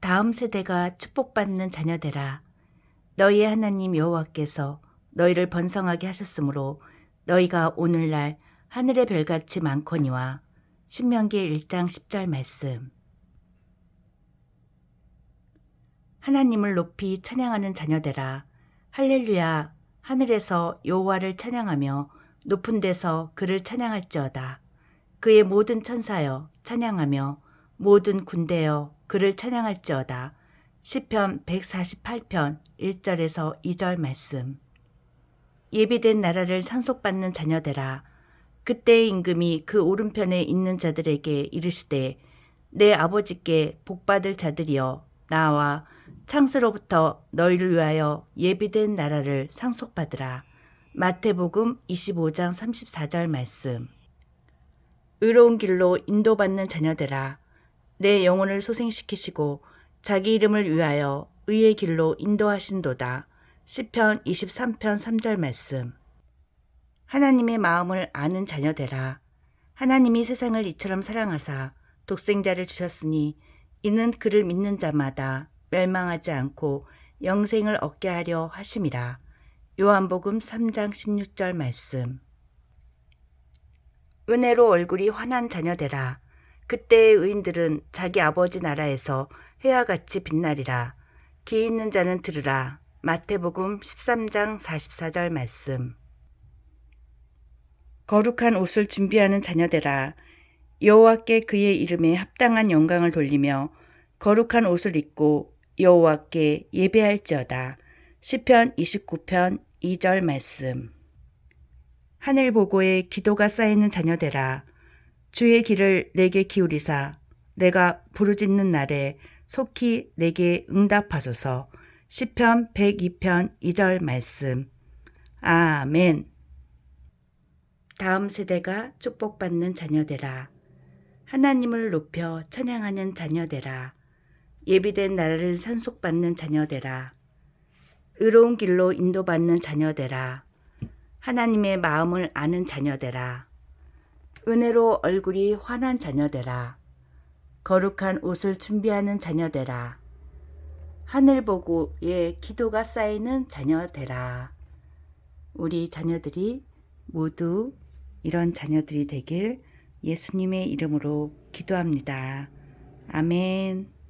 다음 세대가 축복받는 자녀되라. 너희의 하나님 여호와께서 너희를 번성하게 하셨으므로 너희가 오늘날 하늘의 별같이 많거니와 신명기 1장 10절 말씀. 하나님을 높이 찬양하는 자녀되라. 할렐루야. 하늘에서 여호와를 찬양하며 높은 데서 그를 찬양할지어다. 그의 모든 천사여 찬양하며 모든 군대여 그를 찬양할지어다. 시편 148편 1절에서 2절 말씀. 예비된 나라를 상속받는 자녀되라. 그때의 임금이 그 오른편에 있는 자들에게 이르시되 내 아버지께 복받을 자들이여 나와 창세로부터 너희를 위하여 예비된 나라를 상속받으라. 마태복음 25장 34절 말씀. 의로운 길로 인도받는 자녀들아 내 영혼을 소생시키시고 자기 이름을 위하여 의의 길로 인도하신도다. 시편 23편 3절 말씀. 하나님의 마음을 아는 자녀 되라. 하나님이 세상을 이처럼 사랑하사 독생자를 주셨으니 이는 그를 믿는 자마다 멸망하지 않고 영생을 얻게 하려 하심이라. 요한복음 3장 16절 말씀. 은혜로 얼굴이 환한 자녀 되라. 그때의 의인들은 자기 아버지 나라에서 해와 같이 빛나리라. 귀 있는 자는 들으라. 마태복음 13장 44절 말씀. 거룩한 옷을 준비하는 자녀되라. 여호와께 그의 이름에 합당한 영광을 돌리며 거룩한 옷을 입고 여호와께 예배할지어다. 시편 29편 2절 말씀. 하늘 보고에 기도가 쌓이는 자녀되라. 주의 길을 내게 기울이사 내가 부르짖는 날에 속히 내게 응답하소서. 시편 102편 2절 말씀. 아멘. 다음 세대가 축복받는 자녀되라. 하나님을 높여 찬양하는 자녀되라. 예비된 나라를 산속받는 자녀되라. 의로운 길로 인도받는 자녀되라. 하나님의 마음을 아는 자녀되라. 은혜로 얼굴이 환한 자녀되라. 거룩한 옷을 준비하는 자녀되라. 하늘 보고의 기도가 쌓이는 자녀되라. 우리 자녀들이 모두 이런 자녀들이 되길 예수님의 이름으로 기도합니다. 아멘.